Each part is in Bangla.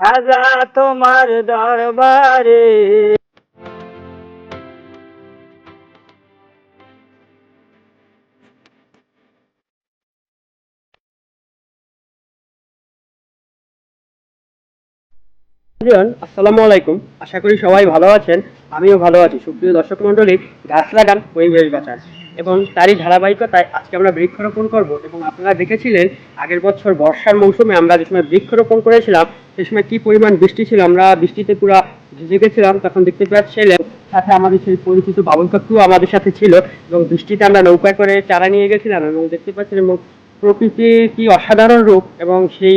রাজা তোমার দরবারে। আসসালামু আলাইকুম। আশা করি সবাই ভালো আছেন। আমিও ভালো আছি। সুপ্রিয় দর্শক মন্ডলী গাছ লাগান পরিবেশ বাঁচান। এবং তারই ধারাবাহিকতায় আজকে আমরা বৃক্ষরোপণ করব এবং আপনারা দেখেছিলেন, আগের বছর বর্ষার মৌসুমে আমরা যে সময় বৃক্ষরোপণ করেছিলাম, সে সময় কি পরিমাণ বৃষ্টি ছিল, আমরা বৃষ্টিতে পুরো ভিজে গেছিলাম, তখন দেখতে পাচ্ছিলেন, সাথে আমাদের সেই পরিচিত বাবুল কাকু আমাদের সাথে ছিল এবং বৃষ্টিতে আমরা নৌকায় করে চারা নিয়ে গেছিলাম এবং দেখতে পাচ্ছেন এবং প্রকৃতির কি অসাধারণ রূপ এবং সেই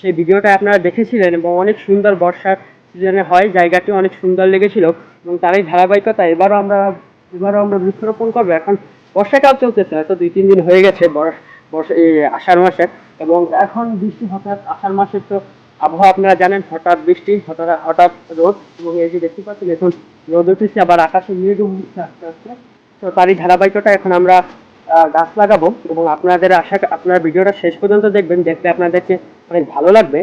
সেই ভিডিওটা আপনারা দেখেছিলেন এবং অনেক সুন্দর বর্ষার সিজনে হয় জায়গাটি অনেক সুন্দর লেগেছিল এবং তারই ধারাবাহিকতা এবারও আমরা এবারও আমরা বৃক্ষরোপণ করব। এখন বর্ষাকাল চলতেছে, হয়তো দুই, তিন দিন হয়ে গেছে বর- বর্ষা আষাঢ় মাসে। এবং এখন বৃষ্টি হঠাৎ, আষাঢ় মাসের তো আবহাওয়া আপনারা জানেন, হঠাৎ বৃষ্টি, হঠাৎ হঠাৎ রোদ এবং এই যে দেখতে পাচ্ছেন, এখন রোদ উঠেছে, আবার আকাশে মেঘ উঠছে আস্তে আস্তে। তো তারই ধারাবাহিকতা এখন আমরা গাছ লাগাবো এবং আপনাদের আশা, আপনার ভিডিওটা শেষ পর্যন্ত দেখবেন দেখতে আপনাদেরকে অনেক ভালো লাগবে।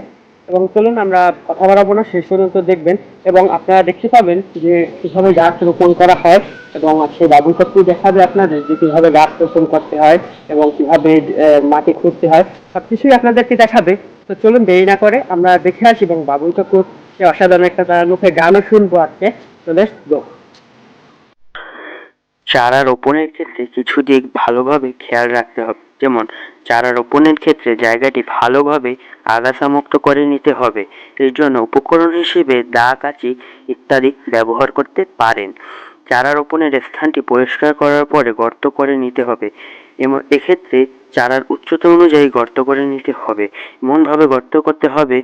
এবং চলুন আমরা কথা বাড়াবো না, শেষ পর্যন্ত দেখবেন। এবং আপনারা দেখতে পাবেন যে কীভাবে গাছ রোপণ করা হয় এবং সেই কাকু দেখাবে আপনাদের যে কীভাবে গাছ রোপণ করতে হয় এবং কীভাবে মাটি খুঁড়তে হয়। সবকিছুই আপনাদেরকে দেখাবে। তো চলুন দেরি না করে আমরা দেখে আসি এবং বাবুল কাকুর সে অসাধারণ একটা তার মুখে গানও শুনব আজকে। চলে গো চারা রোপণের ক্ষেত্রে কিছু দিক ভালোভাবে খেয়াল রাখতে হবে। যেমন চারা রোপণের ক্ষেত্রে জায়গাটি ভালোভাবে আগাছামুক্ত করে নিতে হবে। এর জন্য উপকরণ হিসেবে দা কাঁচি ইত্যাদি ব্যবহার করতে পারেন। চারা রোপণের স্থানটি পরিষ্কার করার পরে গর্ত করে নিতে হবে। এবং এক্ষেত্রে চারার উচ্চতা অনুযায়ী গর্ত করে নিতে হবে। এমনভাবে গর্ত করতে হবে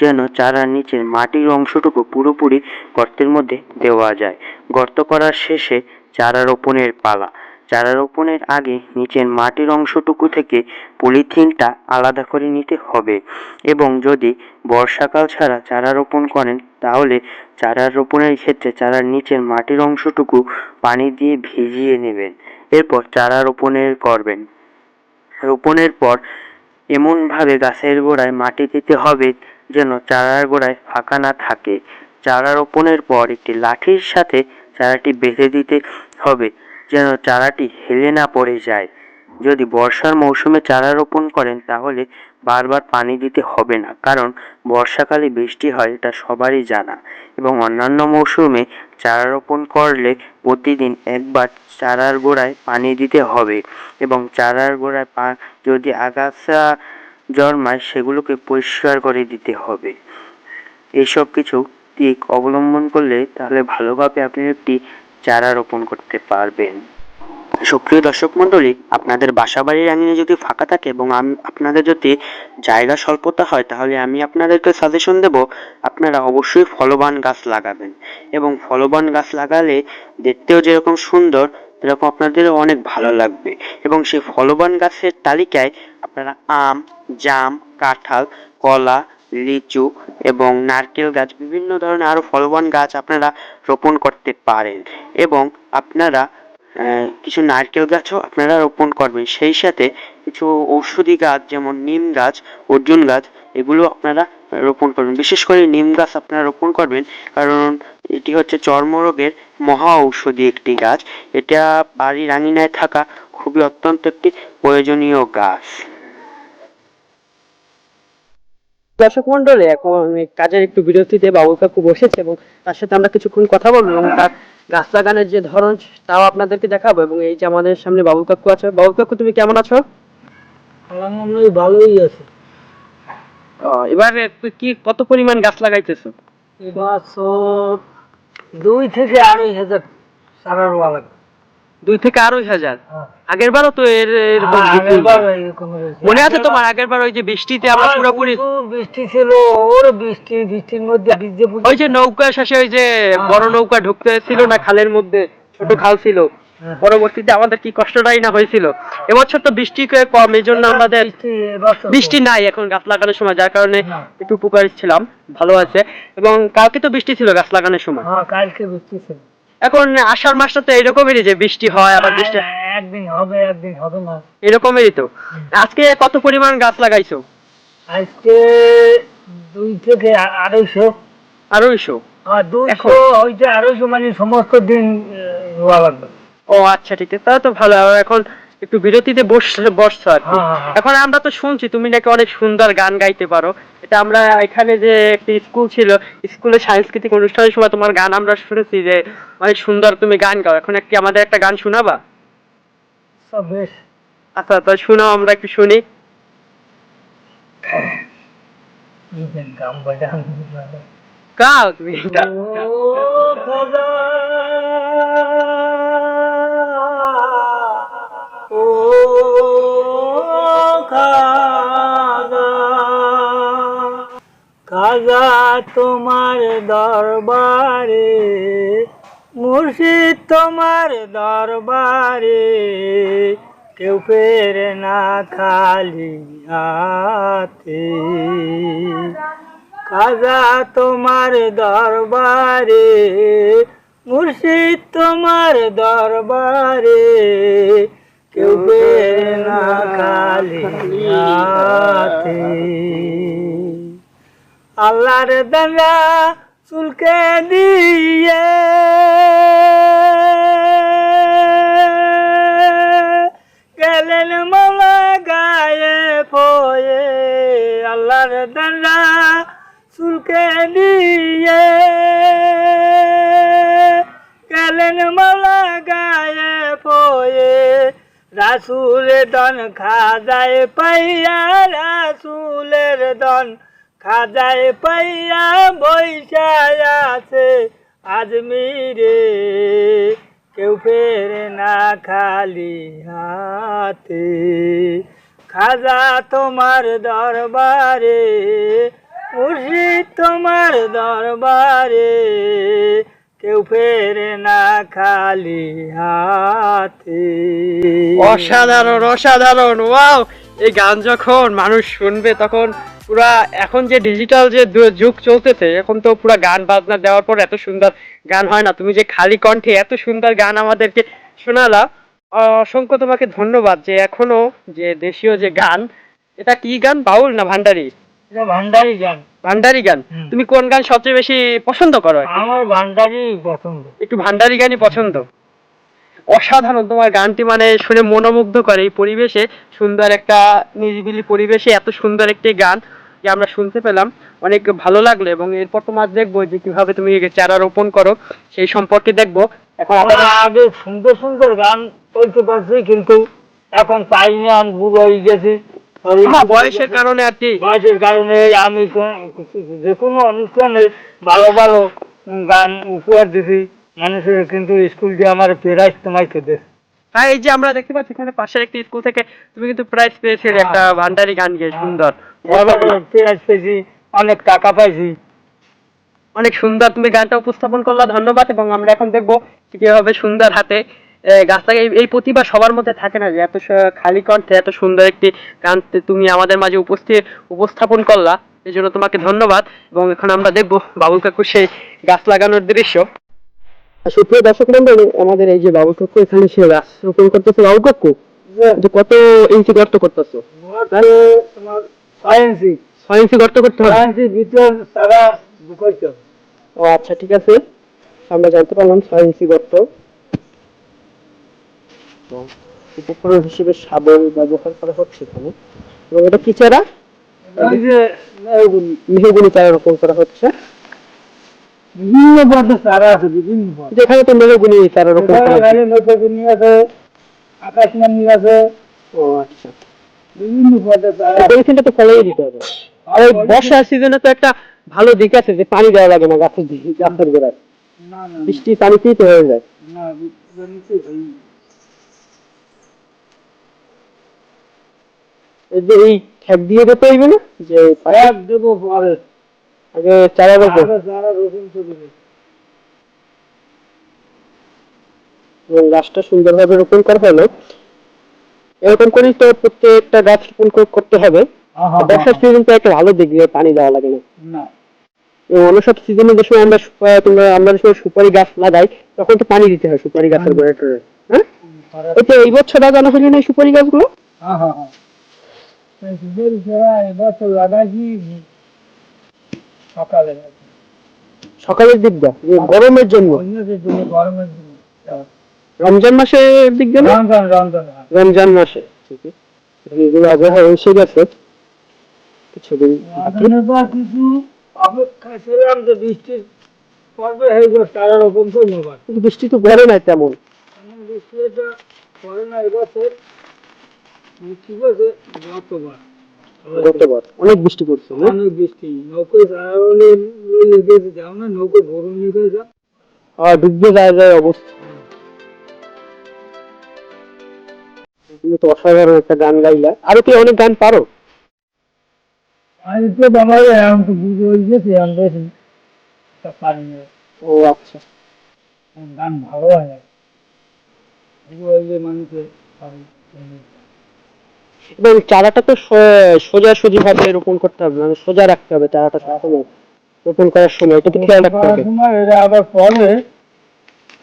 যেন চারার নিচের মাটির অংশটুকু পুরোপুরি গর্তের মধ্যে দেওয়া যায়। গর্ত করার শেষে চারা রোপণের পালা। চারা রোপণের আগে নিচের মাটির অংশটুকু থেকে পলিথিনটা আলাদা করে নিতে হবে এবং যদি বর্ষাকাল ছাড়া চারা রোপণ করেন, তাহলে চারা রোপণের ক্ষেত্রে চারার নিচের মাটির অংশটুকু পানি দিয়ে ভিজিয়ে নেবেন। এরপর চারা রোপণের করবেন। রোপণের পর এমনভাবে গাছের গোড়ায় মাটি দিতে হবে যেন চারার গোড়ায় ফাঁকা না থাকে। চারা রোপণের পর একটি লাঠির সাথে চারাটি বেঁধে দিতে হবে। যেন চারাটি হেলে না পড়ে যায়। যদি বর্ষার মৌসুমে চারা রোপণ করেন, তাহলে বারবার পানি দিতে হবে না, কারণ বর্ষাকালে বৃষ্টি হয়, এটা সবারই জানা। এবং অন্যান্য মৌসুমে চারা রোপণ করলে প্রতিদিন একবার চারার গোড়ায় পানি দিতে হবে। এবং চারার গোড়ায় পা, যদি আগাছা জন্মায়, সেগুলোকে পরিষ্কার করে দিতে হবে। এইসব কিছু দিক অবলম্বন করলে তাহলে ভালোভাবে আপনি একটি চারা রোপণ করতে পারবেন। সুপ্রিয় দর্শক মণ্ডলী, আপনাদের বাসা বাড়ির আঙিনে যদি ফাঁকা থাকে এবং আপনাদের যদি জায়গা স্বল্পতা হয়, তাহলে আমি আপনাদেরকে সাজেশন দেব, আপনারা অবশ্যই ফলবান গাছ লাগাবেন। এবং ফলবান গাছ লাগালে দেখতেও যেরকম সুন্দর, সেরকম আপনাদেরও অনেক ভালো লাগবে। এবং সেই ফলবান গাছের তালিকায় আপনারা আম, জাম, কাঁঠাল, কলা লিচু এবং নারকেল গাছ, বিভিন্ন ধরনের আরও ফলবান গাছ আপনারা রোপণ করতে পারেন এবং আপনারা কিছু নারকেল গাছও আপনারা রোপণ করবেন। সেই সাথে কিছু ঔষধি গাছ, যেমন নিম গাছ, অর্জুন গাছ, এগুলো আপনারা রোপণ করবেন। বিশেষ করে নিম গাছ আপনারা রোপণ করবেন, কারণ এটি হচ্ছে চর্মরোগের মহা ঔষধি একটি গাছ। এটা বাড়ির আঙিনায় থাকা খুবই অত্যন্ত একটি প্রয়োজনীয় গাছ। দর্শক মন্ডলে এখন কাজের একটু বিরতিতে বাবুল কাকু বসেছে এবং তার সাথে আমরা কিছুক্ষণ কথা বলব এবং তার গাছ লাগানোর যে ধরন তাও আপনাদেরকে দেখাবো এবং এই যে আমাদের সামনে বাবুল কাকু আছে। বাবুল কাকু তুমি কেমন আছো? আলহামদুলিল্লাহ ভালোই আছে। এবার কি কত পরিমাণ গাছ লাগাইতেছো? এবছর দুই থেকে আড়াই হাজার চারা রোয়া লাগবে। দুই থেকে আড়াই হাজার। হ্যাঁ। আগের বারও তো এর এরকম হ্যাঁ। মনে আছে তোমার? আগের বার ওই যে বৃষ্টিতে আমরা পুরোপুরি বৃষ্টি ছিল ওর বৃষ্টি বৃষ্টির মধ্যে ওই যে নৌকা শেষে ওই যে বড় নৌকা ঢুকতে ছিল না খালের মধ্যে ছোট খাল ছিল। হ্যাঁ। পরবর্তীতে আমাদের কি কষ্টটাই না হয়েছিল। এবছর তো বৃষ্টি কম এই জন্য আমাদের বৃষ্টি নাই এখন গাছ লাগানোর সময় যার কারণে একটু উপকারী ছিলাম ভালো আছে। এবং কালকে তো বৃষ্টি ছিল গাছ লাগানোর সময়। হ্যাঁ কালকে বৃষ্টি ছিল। এখন আষাঢ় মাসটা তো এরকমেরই যে বৃষ্টি হয় আবার বৃষ্টি হ্যাঁ, একদিন হবে একদিন হবে না। এরকমেরই তো। আজকে কত পরিমাণ গাছ লাগাইছো? আজকে দুই থেকে আড়াইশো। আড়াইশো? আর দুইশো এখন? হইতে আড়াইশো মানে সমস্ত দিন রোয়া লাগবে। ও আচ্ছা ঠিক আছে। তাহলে তো ভালো। এখন একটু বিরতিতে বসছে বসছো আর কি। হ্যাঁ, হ্যাঁ, হ্যাঁ। এখন আমরা তো শুনছি তুমি নাকি অনেক সুন্দর গান গাইতে পারো। এটা আমরা এখানে যে একটি স্কুল ছিল স্কুলে সাংস্কৃতিক অনুষ্ঠানের সময় তোমার গান আমরা শুনেছি যে অনেক সুন্দর তুমি গান গাও। এখন একটি আমাদের একটা গান শোনাবা? আচ্ছা তো শোনাও আমরা একটু শুনি। গাও তুমি। খাজা তোমার দরবারে, মুর্শিদ তোমার দরবারে, কেউ ফেরে না খালি হাতে। খাজা তোমার দরবারে, মুর্শিদ তোমার দরবারে, কেউ বের না খালি হাতে। আল্লাহর দাঙ্গা চুলকে দিয়ে গেলেন মাওলা গায়ে ফয়ে, আল্লাহর দাঙ্গা চুলকে দিয়ে গেলেন মাওলা গায়ে ফয়ে, রাসুলের দন খাজায় পাইয়া, রাসুলের দন খাজায় পাইয়া বৈশায় আছে আজমিরে। কেউ ফেরে না খালি হাতে। খাজা তোমার দরবারে, মুর্শিদ তোমার দরবারে। কেউ ফেরে না খালি হাতে। অসাধারণ অসাধারণ, ওয়াও! এই গান যখন মানুষ শুনবে তখন পুরা এখন যে ডিজিটাল যে যুগ চলতেছে এখন তো পুরা গান বাজনা দেওয়ার পর এত সুন্দর গান হয় না। তুমি যে খালি কণ্ঠে এত সুন্দর গান আমাদেরকে শোনালা অসংখ্য তোমাকে ধন্যবাদ যে এখনও যে দেশীয় যে গান এটা কি গান বাউল না ভান্ডারি? ভান্ডারি গান। ভান্ডারি গান। তুমি কোন গান সবচেয়ে বেশি পছন্দ করো? আমার ভান্ডারি পছন্দ। একটু ভান্ডারি গানই পছন্দ। অসাধারণ তোমার গানটি মানে শুনে মনোমুগ্ধ করে এই পরিবেশে। সুন্দর একটা নিরিবিলি পরিবেশে এত সুন্দর একটি গান যে আমরা শুনতে পেলাম। অনেক ভালো লাগল এবং এরপর তোমার দেখব যে কীভাবে তুমি চারা রোপণ করো সেই সম্পর্কে দেখব। এখন আগে সুন্দর সুন্দর গান বলতে পারছি কিন্তু এখন পাইনি আমি বুড়ো হয়ে গেছি। বয়সের কারণে আর কি? বয়সের কারণে আমি যে কোনো অনুষ্ঠানে ভালো ভালো গান উপহার দিছি। মানুষের কিন্তু স্কুল দিয়ে আমার প্রাইজ তোমাকে দে। হ্যাঁ এই যে আমরা দেখতে পাচ্ছি এখানে পাশের একটি স্কুল থেকে তুমি কিন্তু প্রাইজ পেয়েছিলে একটা ভান্ডারি গান গিয়ে সুন্দর। প্রাইজ পেয়েছি অনেক টাকা পাইছি। অনেক সুন্দর তুমি গানটা উপস্থাপন করলা ধন্যবাদ এবং আমরা এখন দেখব কীভাবে সুন্দর হাতে গাছটাকে এই- এই প্রতিভা সবার মধ্যে থাকে না যে এত খালি কণ্ঠে এত সুন্দর একটি গান তুমি আমাদের মাঝে উপস্থিত উপস্থাপন করলা। এই জন্য তোমাকে ধন্যবাদ এবং এখন আমরা দেখব বাবুল কাকুর সেই গাছ লাগানোর দৃশ্য। সুপ্রিয় দর্শক মন্ডলী আমাদের এই যে বাবুল কাকু এখানে সে গাছ রোপণ করতেছে বাবুল কাকু যে কত ইঞ্চি গর্ত করতেছো? তোমার সায়েন্সি ছয় ইঞ্চি গর্ত করতে হবে? সায়েন্সি ভিতর সারা ঢুকাইতে ও আচ্ছা ঠিক আছে। আমরা জানতে পারলাম ছয় ইঞ্চি গর্ত। উপকরণ হিসেবে শাবল ব্যবহার করা হচ্ছে এখানে। এবং এটা কি চারা? মেহগুনি চারা রোপণ করা হচ্ছে। বিভিন্ন চারা আছে বিভিন্ন যেখানে তো চারা এখানে নৌকাগুনি আছে আকাশমণি আছে ও আচ্ছা। বিভিন্ন চারা তো ফলাই দিতে হবে। আর বর্ষার সিজনে তো একটা ভালো দিক আছে যে পানি দেওয়া লাগে না গাছের দিকে গাছের গোড়ায়। না না বৃষ্টি পানিতেই তো হয়ে যায়। না এই যে এই ঠ্যাক দিয়ে দিতে হইবে না? যে এক দেবো পরে আগে চারা রোপণ চারা রোপণ করবে এবং গাছটা সুন্দরভাবে রোপণ করা হলো। এরকম করেই তো প্রত্যেকটা গাছ রোপণ করতে হবে। বর্ষার সিজন তো একটা ভালো দিক পানি দেওয়া লাগে না। সিজনে যে সময় আমরা তোমরা আমরা যে সময় সুপারি গাছ লাগাই তখন তো পানি দিতে হয় সুপারি গাছের গোড়ায় হ্যাঁ? এই বছর লাগানো হলো না সুপারি গাছগুলো? হ্যাঁ হ্যাঁ হ্যাঁ এবছর সকালে। সকালের দিকটা? গরমের জন্য? জন্য গরমের জন্য। রমজান মাসের দিক দিয়ে রমজান রমজান রমজান মাসে। ঠিক আছে এগুলো আবহাওয়া এসে গেছে। কিছুদিন বাকি। রমজানের পর কিছু অপেক্ষা ছিলাম যে বৃষ্টির পর্বে হয়ে গেল তারা রকম ধন্যবাদ কিন্তু বৃষ্টি তো পড়ে নাই তেমন। বৃষ্টিটা পড়ে না এবছর। পড়ছে গতবার। গতবার অনেক বৃষ্টি পড়ছে অনেক বৃষ্টি। নৌকো যাও না নৌকো ভরুন নিয়ে যাও। আর ডুববে যায় যায় অবস্থা। তুমি তো অসাধারণ একটা গান গাইলা। আরও কি অনেক গান পারো? আর তো বাবা এখন তো বুঝে হয়ে গেছে এখন বেশি পারি না। ও আচ্ছা। গান ভালো হয় না। বুঝে হয়ে যে মানুষে পারি। এবং চারাটা তো স- সোজাসুজি ভাবে রোপণ করতে হবে মানে সোজা রাখতে হবে চারাটা সবসময় রোপণ করার সময় এটা খেয়াল রাখতে হবে। আবার পরে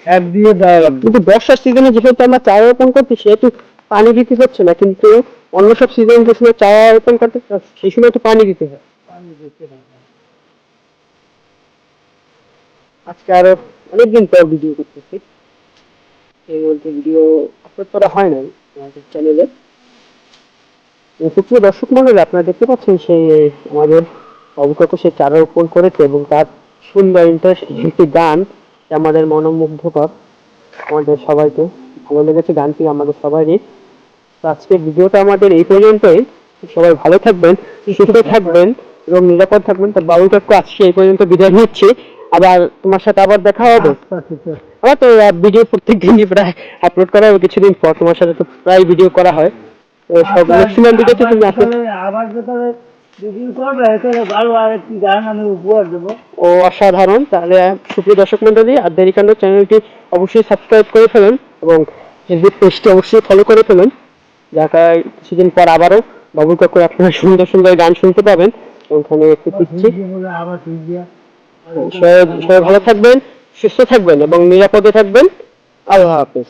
এক দিয়ে দেওয়া লাগবে। কিন্তু বর্ষার সিজনে যেহেতু আমরা চারা রোপণ করছি সেহেতু পানি দিতে হচ্ছে না কিন্তু অন্য সব সিজনে যে সময় চারা রোপণ করতে সেই সময় তো পানি দিতে হয়। পানি দিতে হবে। আজকে আরও অনেকদিন পর ভিডিও করতেছি। এই বলতে ভিডিও আপলোড করা হয় নাই আমাদের চ্যানেলে সুপ্রিয় দর্শক মন্ডলী আপনারা দেখতে পাচ্ছেন সেই আমাদের অবকাকু সে চারা রোপণ করেছে এবং তার সুন্দর ইন্টারেস্ট একটি গান আমাদের মনোমুগ্ধকর। আমাদের সবাইকে ভালো লেগেছে গানটি আমাদের সবারই তো আজকের ভিডিওটা আমাদের এই পর্যন্তই। সবাই ভালো থাকবেন সুস্থ থাকবেন এবং নিরাপদ থাকবেন। তো বাবু কাকু আজকে এই পর্যন্ত বিদায় নিচ্ছি। আবার তোমার সাথে আবার দেখা হবে। আচ্ছা। আমার তো ভিডিও প্রত্যেক দিনই প্রায় আপলোড করা হবে কিছুদিন পর তোমার সাথে তো প্রায় ভিডিও করা হয়। সব ম্যাক্সিমাম ভিডিওতে তুমি আবার ও অসাধারণ তাহলে সুপ্রিয় দর্শক মন্ডলী আর চ্যানেলটি অবশ্যই সাবস্ক্রাইব করে ফেলুন এবং ফেসবুক পেজটি অবশ্যই ফলো করে ফেলুন। কিছুদিন পর আবারও বাবুল কাকুর আপনারা সুন্দর সুন্দর গান শুনতে পাবেন। ওখানে একটু দিচ্ছি সবাই ভালো থাকবেন সুস্থ থাকবেন এবং নিরাপদে থাকবেন। আল্লাহ হাফেজ।